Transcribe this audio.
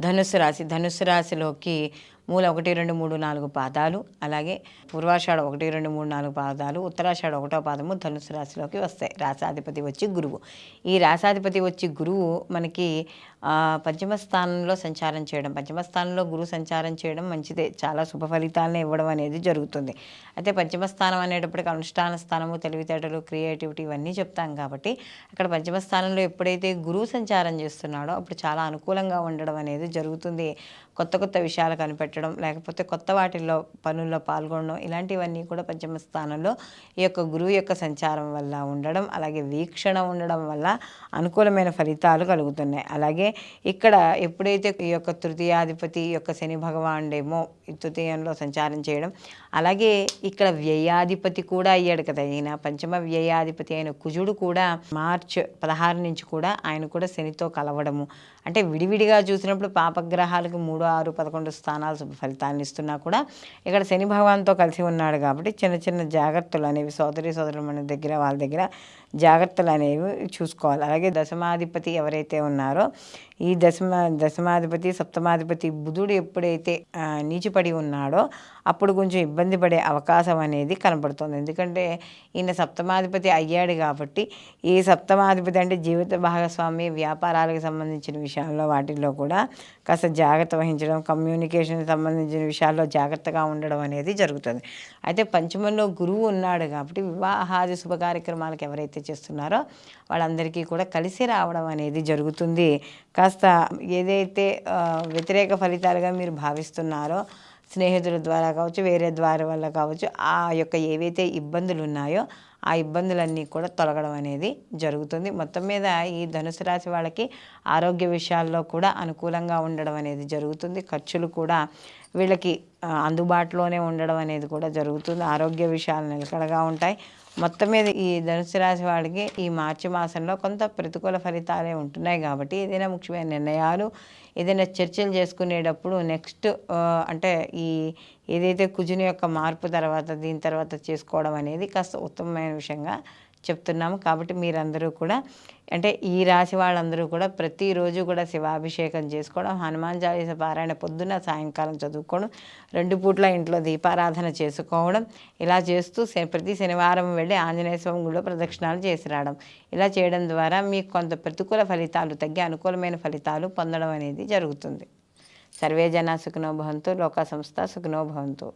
ధనుస్సు రాశి ధనుస్సు రాశిలోకి మూల ఒకటి రెండు మూడు నాలుగు పాదాలు. అలాగే పూర్వాషాఢ ఒకటి రెండు మూడు నాలుగు పాదాలు. ఉత్తరాషాఢ ఒకటో పాదము ధనుసు రాశిలోకి వస్తాయి. రాసాధిపతి వచ్చి గురువు. ఈ రాసాధిపతి వచ్చి గురువు మనకి పంచమ స్థానంలో సంచారం చేయడం పంచమ స్థానంలో గురువు సంచారం చేయడం మంచిదే. చాలా శుభ ఫలితాలను ఇవ్వడం అనేది జరుగుతుంది. అయితే పంచమ స్థానం అనేటప్పటికి అనుష్ఠాన స్థానము తెలివితేటలు క్రియేటివిటీ ఇవన్నీ చెప్తాం కాబట్టి అక్కడ పంచమ స్థానంలో ఎప్పుడైతే గురువు సంచారం చేస్తున్నాడో అప్పుడు చాలా అనుకూలంగా ఉండడం అనేది జరుగుతుంది. కొత్త కొత్త విషయాలు కనిపెట్టడం లేకపోతే కొత్త వాటిల్లో పనుల్లో పాల్గొనడం ఇలాంటివన్నీ కూడా పంచమ స్థానంలో ఈ యొక్క గురువు యొక్క సంచారం వల్ల ఉండడం అలాగే వీక్షణ ఉండడం వల్ల అనుకూలమైన ఫలితాలు కలుగుతున్నాయి. అలాగే ఇక్కడ ఎప్పుడైతే ఈ యొక్క తృతీయాధిపతి ఈ యొక్క శని భగవానుడేమో తృతీయంలో సంచారం చేయడం అలాగే ఇక్కడ వ్యయాధిపతి కూడా అయ్యాడు కదా. ఈయన పంచమ వ్యయాధిపతి అయిన కుజుడు కూడా మార్చ్ పదహారు నుంచి కూడా ఆయన కూడా శనితో కలవడము. అంటే విడివిడిగా చూసినప్పుడు పాపగ్రహాలకు మూడు ఆరు పదకొండు స్థానాలు శుభ ఫలితాలను ఇస్తున్నా కూడా ఇక్కడ శని భగవాన్తో కలిసి ఉన్నాడు కాబట్టి చిన్న చిన్న జాగ్రత్తలు అనేవి సోదరి సోదరులు మన దగ్గర వాళ్ళ దగ్గర జాగ్రత్తలు అనేవి చూసుకోవాలి. అలాగే దశమాధిపతి ఎవరైతే ఉన్నారో ఈ దశమ దశమాధిపతి సప్తమాధిపతి బుధుడు ఎప్పుడైతే నీచిపడి ఉన్నాడో అప్పుడు కొంచెం ఇబ్బంది పడే అవకాశం అనేది కనపడుతుంది ఎందుకంటే ఈయన సప్తమాధిపతి అయ్యాడు కాబట్టి ఈ సప్తమాధిపతి అంటే జీవిత భాగస్వామి వ్యాపారాలకు సంబంధించిన విషయాల్లో వాటిల్లో కూడా కాస్త జాగ్రత్త వహించడం కమ్యూనికేషన్ సంబంధించిన విషయాల్లో జాగ్రత్తగా ఉండడం అనేది జరుగుతుంది. అయితే పంచమంలో గురువు ఉన్నాడు కాబట్టి వివాహాది శుభ కార్యక్రమాలకు ఎవరైతే చేస్తున్నారో వాళ్ళందరికీ కూడా కలిసి రావడం అనేది జరుగుతుంది. కాస్త ఏదైతే వ్యతిరేక ఫలితాలుగా మీరు భావిస్తున్నారో స్నేహితుల ద్వారా కావచ్చు వేరే ద్వారా వల్ల కావచ్చు ఆ యొక్క ఏవైతే ఇబ్బందులు ఉన్నాయో ఆ ఇబ్బందులన్నీ కూడా తొలగడం అనేది జరుగుతుంది. మొత్తం మీద ఈ ధనుసు రాశి వాళ్ళకి ఆరోగ్య విషయాల్లో కూడా అనుకూలంగా ఉండడం అనేది జరుగుతుంది. ఖర్చులు కూడా వీళ్ళకి అందుబాటులోనే ఉండడం అనేది కూడా జరుగుతుంది. ఆరోగ్య విషయాలు నిలకడగా ఉంటాయి. మొత్తం మీద ఈ ధనుసు రాశి వాడికి ఈ మార్చి మాసంలో కొంత ప్రతికూల ఫలితాలే ఉంటున్నాయి కాబట్టి ఏదైనా ముఖ్యమైన నిర్ణయాలు ఏదైనా చర్చలు చేసుకునేటప్పుడు నెక్స్ట్ అంటే ఈ ఏదైతే కుజుని యొక్క మార్పు తర్వాత దీని తర్వాత చేసుకోవడం అనేది కాస్త ఉత్తమమైన విషయంగా చెప్తున్నాము కాబట్టి మీరందరూ కూడా అంటే ఈ రాశి వాళ్ళందరూ కూడా ప్రతిరోజు కూడా శివాభిషేకం చేసుకోవడం హనుమాన్ చాలీస పారాయణ పొద్దున్న సాయంకాలం చదువుకోవడం రెండు పూట్ల ఇంట్లో దీపారాధన చేసుకోవడం ఇలా చేస్తూ శ- ప్రతి శనివారం వెళ్ళి ఆంజనేయ స్వామి గుడిలో ప్రదక్షిణాలు చేసి రావడం. ఇలా చేయడం ద్వారా మీకు కొంత ప్రతికూల ఫలితాలు తగ్గి అనుకూలమైన ఫలితాలు పొందడం అనేది జరుగుతుంది. సర్వే జన సుఖనో లోక సంస్థ సుఖనోభవంతో